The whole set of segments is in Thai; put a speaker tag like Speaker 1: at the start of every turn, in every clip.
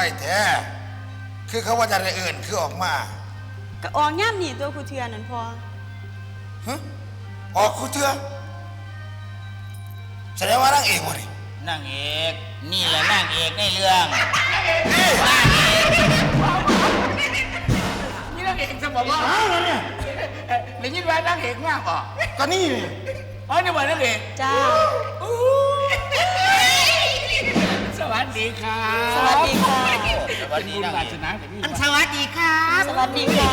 Speaker 1: ว้แท้ คือเขาว่าจะได้เอื่นคือออกมา
Speaker 2: ก็ออกย่ามนี่ตัวครูเทือนั่นพอ
Speaker 1: ฮะออกคูเถื่อแสดงว่านางเอกวะนี่
Speaker 3: นางเอกนี่แหละนางเอกในเรื่อง
Speaker 1: นี่
Speaker 4: นี่นางเอกจะบอกว่าได้ยินว่านางเอกมากป่ะ
Speaker 1: ก็นี่นี่
Speaker 4: อ๋อนี่ว่านางเอก
Speaker 2: จ้า
Speaker 4: สวัสดีค่ะ
Speaker 2: สวัสดีค่ะ
Speaker 3: ส วัสดี
Speaker 4: คุณ
Speaker 3: นาง
Speaker 4: วา
Speaker 3: เอ
Speaker 4: ส
Speaker 3: ก
Speaker 4: นาแต่พี่
Speaker 3: สวัสดีครับ
Speaker 2: สวัสดีค่ะ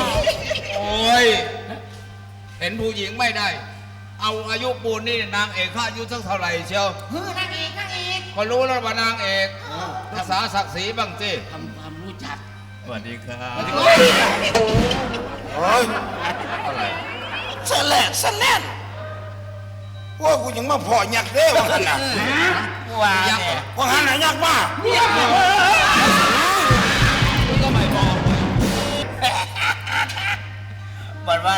Speaker 5: โอ้ย เห็นผู้หญิงไม่ได้ เอาอายุปูนนี่นางเอกเขาอายุสักเท่าไหร่เชียว
Speaker 3: เฮ้ยนางเอกนางเอก
Speaker 5: ก็รู้แล้วว่านางเอกรักษาศักดิ์ศรีบ้างสิ
Speaker 4: ทำความรู้จัก
Speaker 5: สวัสดีครับ
Speaker 1: โอ้ย
Speaker 5: อะไร
Speaker 1: สแลดสแลดว่ากูยังมาพอยักษ์เด้ว่าหันน่ะ
Speaker 3: ว่า
Speaker 5: ยักษ์เหร
Speaker 3: เนี่
Speaker 5: อย
Speaker 1: ว่าหันน่ะยักษ์มา
Speaker 5: ก็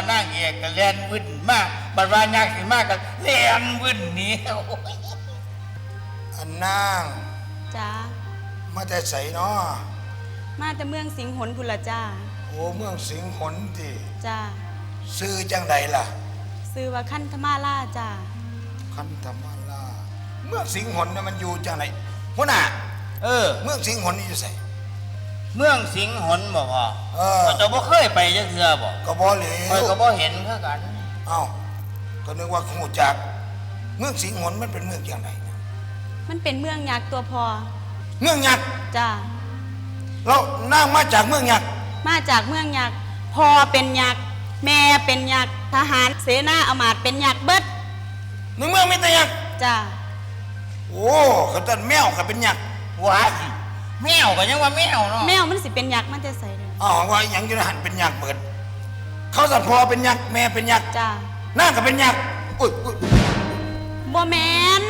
Speaker 3: นางเอกก็เล่นวุ่นมากบัดว่ายากสิมากก็เล่นวุ่นหนี้
Speaker 1: อันนาง
Speaker 2: จ้า
Speaker 1: มาแต่ใสเนาะ
Speaker 2: มาแต่เมืองสิงห์หนพุนละจ้า
Speaker 1: โอ้เมืองสิงห์หนติ
Speaker 2: จ้า
Speaker 1: ซื้อจังใดล่ะ
Speaker 2: ซื้อว่าขั้นธมาล่าจ้า
Speaker 1: คันธมาลาเมืองสิงห์หนน่ะมันอยู่จังไหนหัวหน้า
Speaker 3: เออ
Speaker 1: เมืองสิงห์หนนี่อยู่ไส
Speaker 3: เมืองสิงห์หนบอกว่า
Speaker 1: เออ
Speaker 3: แต่บ่เคยไปจักเทื่อบ่
Speaker 1: ก็บ่เหล
Speaker 3: คอย
Speaker 1: ว
Speaker 3: ก็บ่เห็นคือกัน
Speaker 1: เอ้าก็นึกว่าหูจัก เมืองสิงห์หนมันเป็นเมืองจังไดนะ
Speaker 2: มันเป็นเมืองยักษ์ตัวพอ
Speaker 1: เมืองยักษ์
Speaker 2: จ้า
Speaker 1: เรานางมาจากเมืองยักษ์
Speaker 2: มาจากเมืองยักษ์พอเป็นยักษ์แม่เป็นยักษ์ทหารเสนาอำมาตย์เป็นยักษ์เบิด
Speaker 1: ในเมืองมีแต่ยักษ์
Speaker 2: จ้า
Speaker 1: โอ้เขาตันแมวก็เป็นยักษ์
Speaker 3: ว้าย แมวก็ยังว่าแมวเนาะ
Speaker 2: แมวมันสิเป็นยักษ์มันจะใส่เลย
Speaker 1: อ๋อว่าอหยังอยู่ในหันเป็นยักษ์เบิด เขาสัตว์พอเป็นยักษ์แม่เป็นยักษ์
Speaker 2: จ้านา
Speaker 1: งก็เป็นยักษ์อุ้ยอุ้ย
Speaker 2: บ่แมน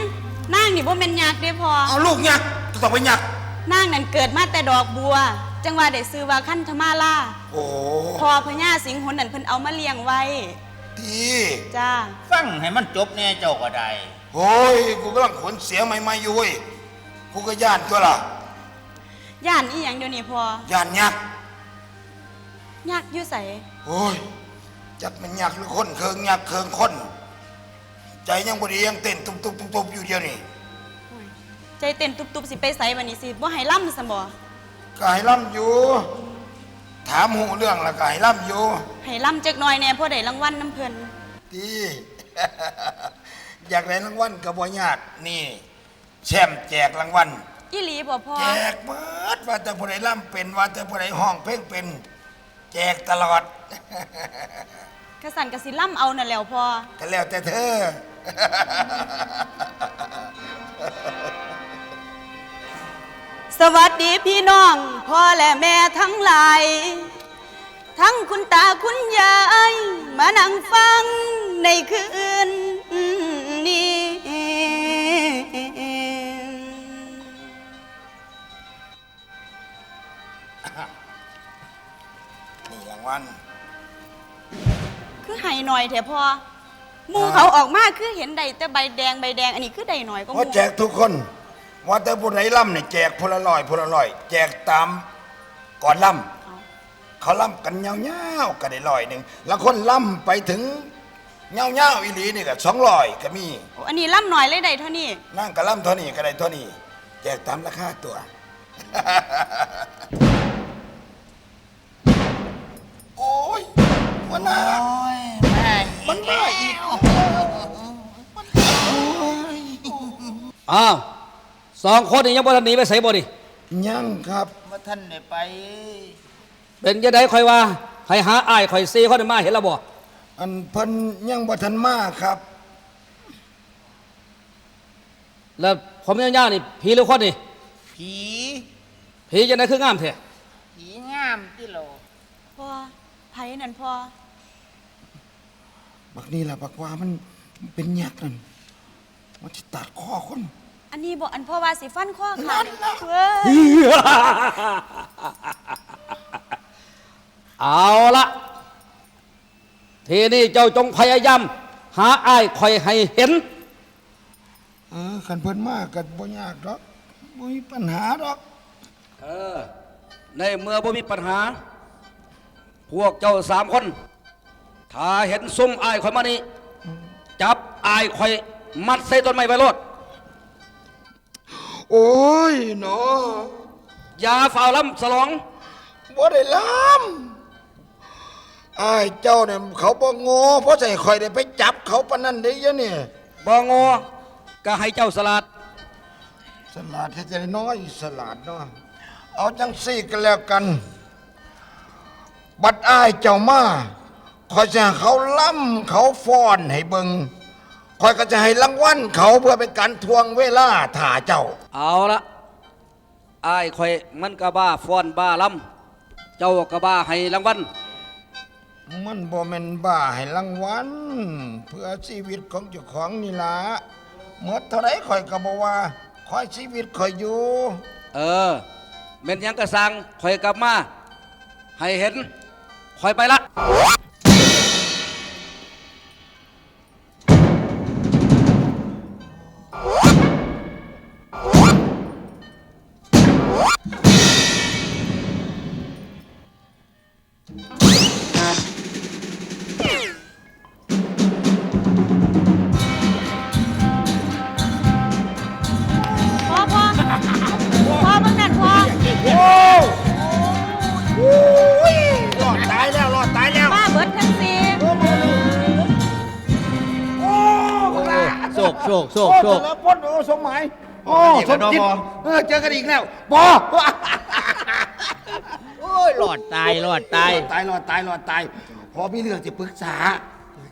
Speaker 2: นางนี่บ่แม่นยักษ์เด้พอ
Speaker 1: เอาลูกยักษ์ต้องเป็นยักษ์
Speaker 2: นางนั่นเกิดมาแต่ดอกบัว จังว่าได้ซื้อว่าขั้นธมาล่า
Speaker 1: โอ้
Speaker 2: พอพญาสิงห์หนนั่นเพิ่นเอามาเลี้ยงไว้
Speaker 1: ดี
Speaker 2: จ้า
Speaker 3: ฟังให้มันจบแน่เจ้าก็ได้
Speaker 1: โอ้ยกูกำลังขนเสียงใหม่ๆอยู่เว้ยกูก็ย่านตัวล่ะ
Speaker 2: ย่านอีหยังเดี๋ยวนี้พอย่า
Speaker 1: นยักษ์
Speaker 2: ยักษ์อยู่ไส
Speaker 1: โอ้ยจักมันยักษ์หรือคนเคิงยักษ์เคิงคน ใจยังบ่ดียังเต้นตุบๆๆๆอยู่เดียวนี่
Speaker 2: ใจเต้นตุบๆสิไปไสบัดนี้สิบ่ให้ล่ำซะบ่
Speaker 1: ก็ให้ล่ำอยู่ ถามหูเรื่องแล้วก็ให้ล่ำอยู่
Speaker 2: ให้ล่ำจักหน่อยแหน่พอได้รางวัลน้ำเพิ่น
Speaker 1: ดี อยากได้รางวัลก็บ่ยากนี่ แชมป์แจกรางวัล
Speaker 2: อีหลีบ่พ่อ
Speaker 1: แจกเบิดว่าแต่ผู้ใดล่ำเป็นว่าแต่ผู้ใดห้องเพลงเป็น แจกตลอด
Speaker 2: กระสันกระสิล่ำเอานั่นแหล้วพ่อ
Speaker 1: ก็แล้วแต่เธอ
Speaker 2: สวัสดีพี่น้องพ่อและแม่ทั้งหลาย ทั้งคุณตาคุณยาย มานั่งฟังในคืนนี้
Speaker 1: วัล
Speaker 2: คือให้หน่อยเถอะพ่อหมูเขาออกมาคือเห็นใดแต่ใบแดงใบแดงอันนี้คือใดหน่อยก็ห
Speaker 1: เพราะ
Speaker 2: มู
Speaker 1: แจกทุกคน ว่าแต่ผู้ใดล่ำเนี่ยแจกพลลอยพลลอย แจกตามก่อนล่ำ
Speaker 2: เอา
Speaker 1: เขาล่ำกันเงาวๆก็ได้ลอยหนึ่งแล้วคนล่ำไปถึงเงาวๆอีหลีนี่ก็สองลอยก็มี
Speaker 2: โอ้อันนี้ล่ำหน่อยเลยใดเท่านี้
Speaker 1: นั่งกะล่ำเท่านี้ก็ได้เท่านี้ แจกตามราคาตัว วันน่า
Speaker 3: โอ้ยแม่
Speaker 1: มันมาอีก
Speaker 6: อ้าวสองคนนี่ยังบ่ทันหนีไปใส่บ่ดิ
Speaker 1: ยังครับ
Speaker 3: มาท่านได้ไป
Speaker 6: เป็นจะได้คอยว่าให้หาอ้ายคอยซีคนมาเห็นแล้วบ่
Speaker 1: อันเพิ่นยังบ่ทันมาครับ
Speaker 6: แล้วผมยาวๆนี่ผีหรือคนนี่
Speaker 3: ผี
Speaker 6: ผีจะได้คืองามแท้
Speaker 3: ผีงามที่โล
Speaker 2: พ่อไผนั่นพ่อ
Speaker 1: บักนี่ล่ะบักว่ามันมันเป็นยักษ์นั่นมันจะตัดคอคน
Speaker 2: อันนี้บอกอันพ่อว่าสิฟันข้อขาดเว้ย
Speaker 6: เอาละทีนี้เจ้าจงพยายาม หาอ้ายคอยให้เห็น
Speaker 1: เออคันเพิ่นมาก็บ่ยากดอกบ่มีปัญหาดอก
Speaker 6: เออ ในเมื่อบ่มีปัญหา พวกเจ้าสามคน ถ้าเห็นซุ่มอายข่อยมานี่จับอายข่อยมัดใส่ต้นไม้ไว้โลด
Speaker 1: โอ้ยเนาะ
Speaker 6: อย่าฝ่าวล้ำสลอง
Speaker 1: บ่ได้ล้ำอ้ายเจ้าเนี่ยเขาบ่โง่เพราะใส่ข่อยได้ไปจับเขาปานนั้นได้ยะเนี่ย
Speaker 6: บ่งอก็ให้เจ้าสลัด
Speaker 1: สลาดให้ใจน้อยสลาดเนาะเอาจังซี่กันแล้วกัน บัดอ้ายเจ้ามา คอยจะให้เขาล่ำเขาฟ้อนให้เบิงคอยก็จะให้รางวัลเขาเพื่อเป็นการทวงเวลาถ่าเจ้า
Speaker 6: เอาละอายข่อยมันก็บ้าฟ้อนบ้าล้ำเจ้าก็บ้าให้รางวัล
Speaker 1: มันบ่แม่นบ้าให้รางวัลเพื่อชีวิตของเจ้าของนี่ล่ะเมื่อเท่าไรคอยก็บอกว่าคอยชีวิตคอยอยู่
Speaker 6: เออเม่นหยังกระสังข่อยกลับมา ให้เห็นข่อยไปละ
Speaker 3: โชคโชคโชค
Speaker 1: แล้วพ้นโอ้สมหมายโอ้สมจิตเออเจอกันอีกแล้วปอ
Speaker 3: โอ้ยหลอดตายหลอดตาย
Speaker 1: ตายรอดตายรอดตายพอมีเรื่องจะปรึกษา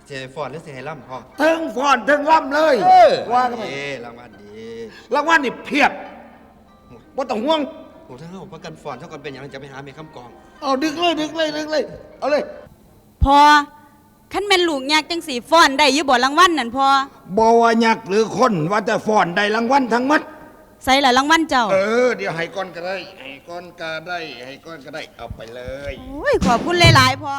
Speaker 7: เจฟอร์ดหรือเซรั่มพ่อ
Speaker 1: เทิงฟอนเทิงล่ำเลยว่ากันไป
Speaker 7: เอ้รางวัลดี
Speaker 1: รางวัลนี่เพียบว่าต้องห่วง
Speaker 7: ผมถ้าเขาประกันฟอร์ดเท่ากันเป็นอย่างนั้นจะไปหาเมคำกอง
Speaker 1: เอาดึกเลยดึกเลยดึกเลย เอาเลย
Speaker 2: พ่อ คันแม่นลูกยากจังสีฟ้อนได้อยู่บ่รางวัลนั่นพ่อบ
Speaker 1: ว่ายักษ์หรือคนว่าแต่ฟอนได้รางวัลทั้งหมัด
Speaker 2: ใส่ละรางวัลเจ้า
Speaker 1: เออ เดี๋ยวให้ก้อนก็ได้ ให้ก้อนก็ได้ ให้ก้อนก็ได้ เอาไปเลย
Speaker 2: โอ้ย ขอบคุณหลายๆพ่อ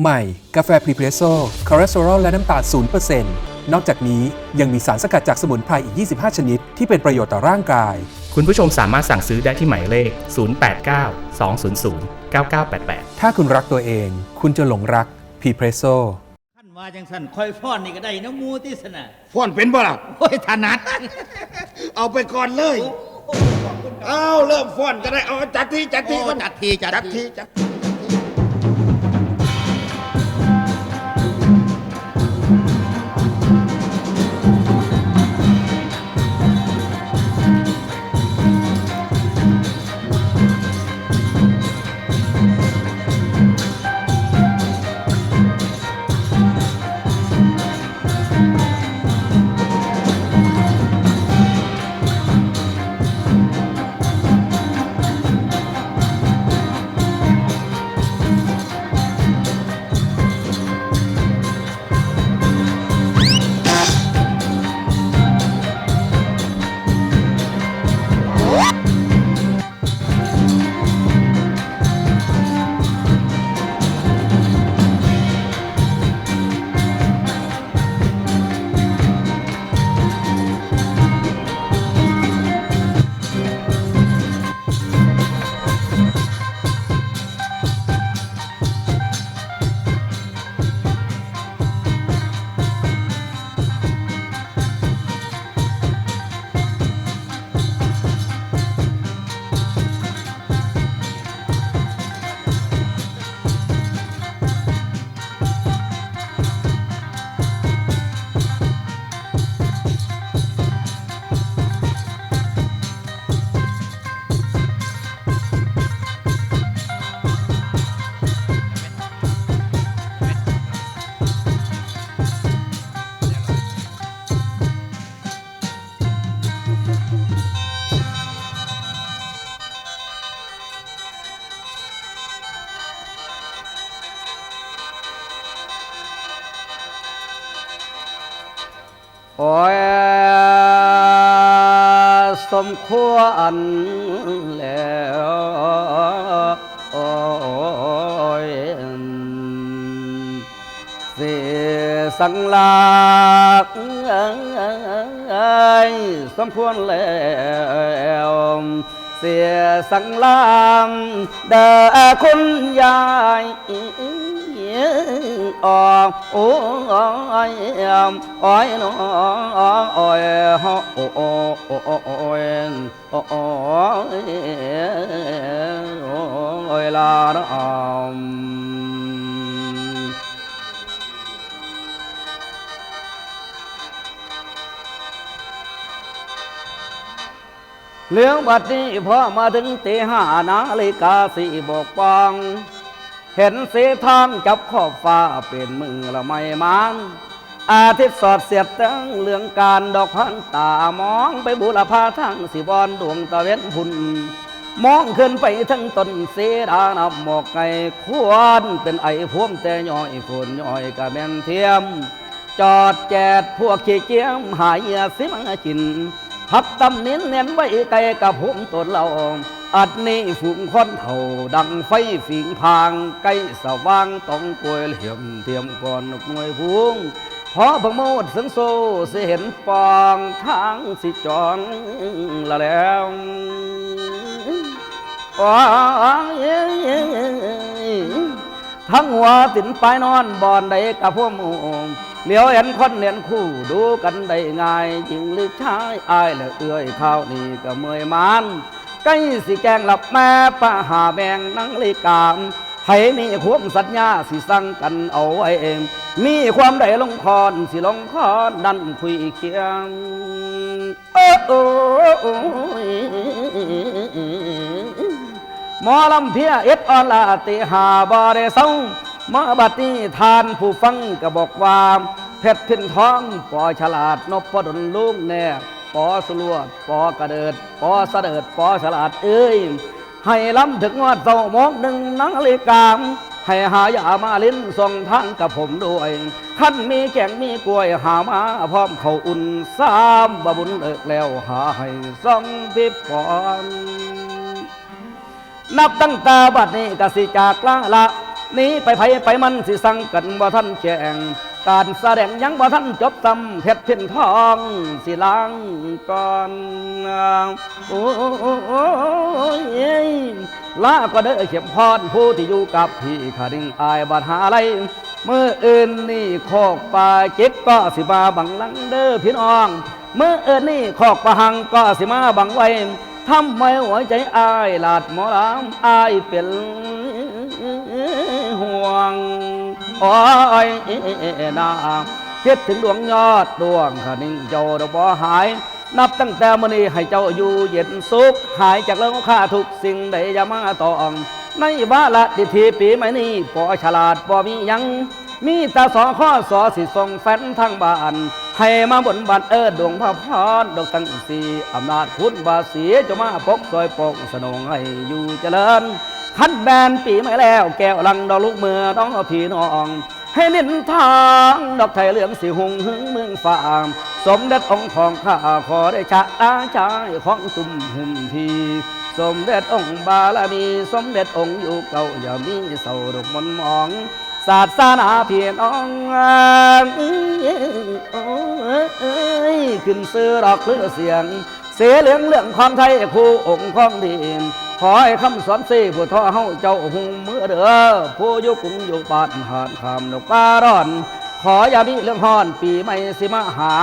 Speaker 8: ใหม่ กาแฟพรีเพรสโซ่คอเลสเตอรอลและน้ำตาล0%นนอกจากนี้ยังมีสารสกัดจากสมุนไพรอีก 25 ชนิด ที่เป็นประโยชน์ต่อร่างกาย
Speaker 9: คุณผู้ชมสามารถสั่งซื้อได้ที่หมายเลข 089 200 9988
Speaker 8: ถ้าคุณรักตัวเอง คุณจะหลงรัก พรีเพรสโซ่
Speaker 3: ขั้นว่าจังสันค่อยฟ้อนนี่ก็ได้น้ำมูที่สนะ
Speaker 1: ฟอนเป็นบ่ล่ะ
Speaker 3: โอ้ยถนัด
Speaker 1: เอาไปก่อนเลย เอาเริ่มฟอนก็ได้ เอาจัดทีจัดที
Speaker 3: โอ้
Speaker 1: ก่อน
Speaker 3: จัดทีจัด
Speaker 1: จัด
Speaker 3: ที
Speaker 6: โอ้ยสมควรแล้วโอ้ยเสียสังลากสมควรแล้วเสสียสังลามเด้อคุณยาย ออกโอ้ยโอ้ยน้องโอ้ยโอ้โอ้โอ้โอ้ยโอ้โอ้ยโอ้ยลาน้องเลี้ยงบัดนี้พอมาถึงตีห้านาฬิกาสี่บกปอง เห็นเสทางจับขอบฟ้าเป็นมือละไม่มานอาทิตย์สอดเสียบตั้งเรื่องการดอกพันตามองไปบุรพาทั้งสิบอนดวงตะเวนพุ่นมองขึ้นไปทั้งต้นเสดานำหมอกไก่ควรเป็นไอพวมแต่ย่อยฝุ่นย่อยกะแมนเทียม จอดแจดพวกขี้เจียมหายเสิมากินพับตำเน้นเน้นไว้ไกลกับผมตนเรา อัดนี้ฝูงคนเท่าดังไฟฝีงพางใกล้สว่างต้องกลวยเหลี่ยมเตรียมก่อนกหน่วยพุงพอบังโมดสังโซสิเห็นปองทางสิจองละแล้วว้ายทั้งหัวตินปลายนอนบอนใดกับพวกมูเหลียวเห็นคนเห็นคู่ดูกันได้ง่ายจริงหรือชายอายและเอื้อยข้าวนี่ก็เมื่อยมาน ใกล้สิแกงหลับแม่ป้าหาแบงนังลิกามให้มีความสัญญาสิสั่งกันเอาไว้เอง มีความใดลงคอนสิลงคอนดันคุยเคียงโอ้โอ้หมอลำเพียเอ็ดออนลาติหาบอเดเศร้ามาบัดนี้ทานผู้ฟังก็บอกว่าเพชรพินทองปอฉลาดนพดลลูกแน่ ปอสลวปอกระเดิด ปอสเสดิด ปอฉลาดเอ้ย ให้ล้ำถึงวัดเสาโมงหนึ่งนังเลกามให้หายามาลิ้นส่งทางกับผมด้วยขั้นมีแกงมีกล้วยหามาพร้อมเขาอุ่นสามบะบุญเลิกแล้วหาให้ส่องพิบปอนนับตั้งแต่บัดนี้กสิจากละละหนี้ไปไผไปมันสิสั่งกันบ่ท่านแข่ง การแสดงยังบ่ท่านจบตำเพชรเพินทองสิล้างก่อนโอ้ยลาก็เด้อเข็มพรผู้ที่อยู่กับพี่ขาดิงอายบัดหาอะไรเมื่ออื่นนี่โคกปลาเจ็กก็สิมาบังลังเด้อพี่น้องเมื่อเอินนี่ขอกประหังก็สิมาบังไว้ทำไมหัวใจอายหลาดหมอลำอายเป็นห่วง โอ้ยนาคิดถึงดวงยอดดวงขนิ่งเจ้าดอกบ่หาย นับตั้งแต่มื้อนี้ให้เจ้าอยู่เย็นสุข หายจากเรื่องค่าทุกสิ่งใดอย่ามาตอง ในบ้าละดิทีปีใหม่นี้ปอฉลาดปอมียังมีตาสอข้อสอสิส่งแฟนทางบ้าน ให้มาบนบันเอิดดวงพระพรดอกตั้งสีอำนาจคุณบาสีจะมาปกซอยปกสนองให้อยู่เจริญ คันแบนปีใหม่แล้ว แก้วลังดอกลูกเมือน้องพี่น้อง ให้ลิ้นทางดอกไทยเหลืองสีหงหึงเมืองฝ่ามสมเด็จองค์ของข้าขอได้ชะตาชายของตุ่มหุ่มพีสมเด็จองค์บาลมีสมเด็จองค์อยู่เก่าอย่ามีเศร้าดอกมนมองศาสนาเพียรองโอ้ยขึ้นซื้อดอกเลือเสียง เสียเหลืองเรื่องความไทยคู่องค์ของดี ขอให้คำสอนสีผู้ท่อเฮาเจ้าหุงมือเด้อผู้ยู่กรุงอยู่บ้านหานคำนกป้าร้อน ขออย่ามีเรื่องฮ้อนปีใหม่สิมาหา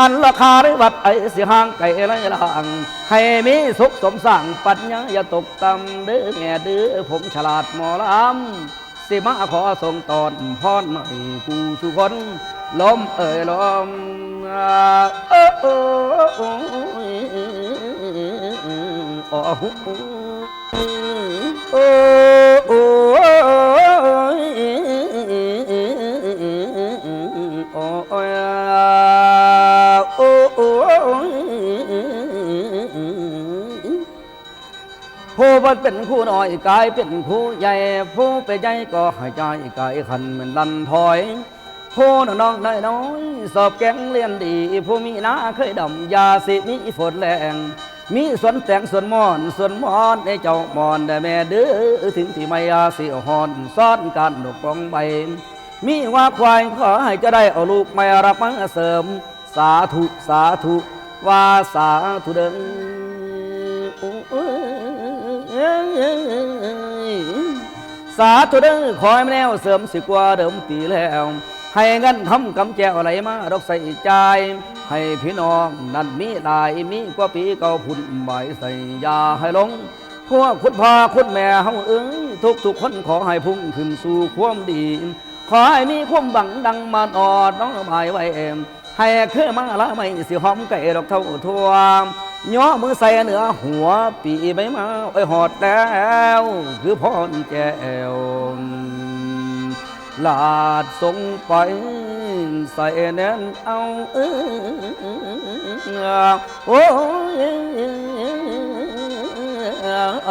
Speaker 6: อันราคาหรือวัดไอสิห่างไกลไรลางให้มีสุขสมสั่งปัญญาอย่าตกต่ำเด้อแง่เด้อผมฉลาดหมอลำสิมาขอส่งตอนพรหน่อยผู้สุคนล้มเอ่ยลมเอ้โอ้โอ้โอ้ โอ้โอ้ผู้บ่เป็นผู้น้อยกายเป็นผู้ใหญ่ผู้เป็นใหญ่ก็ให้ใจกายขันเหมือนดันถอยผู้น้องน้อยน้อยสอบแกงเรียนดี ผู้มีหน้าเคยดำยาสิมีฝนแรง มีสวนแตงสวนมอนสวนมอนในเจ้ามอนได้แม่เด้อถึงที่ไม่ยาสิหอนซ่อนกันดอกกองใบ มีว่าควายขอให้จะได้เอาลูกไม่รับมาเสริม สาธุสาธุว่าสาธุเดิงโอ้ยสาธุเด้อขอให้แนวเสริมสิกว่าเดิมปีแล้ว ให้เงินคำกำแจวไหลมาดอกใส่ใจ ให้พี่น้องนั้นมีหลายมีกว่าปีเก่าพุ่นใบใส่ยาให้ลงพวกคุณพ่อคุณแม่เฮาเอ้ยทุกทุกคนขอให้พุ่งขึ้นสู่ความดี ขอให้มีความหวังดังมาตอดน้องหมายไว้เอ็มให้คือมาละไม่สิหอมไก่ดอกเท่าทั่วย่อมือใส่เหนือหัวปีใบมาไอหอดแล้ว คือพรแก้ว ลาดสงไปใส่แน่นเอาเออโอ้ยอ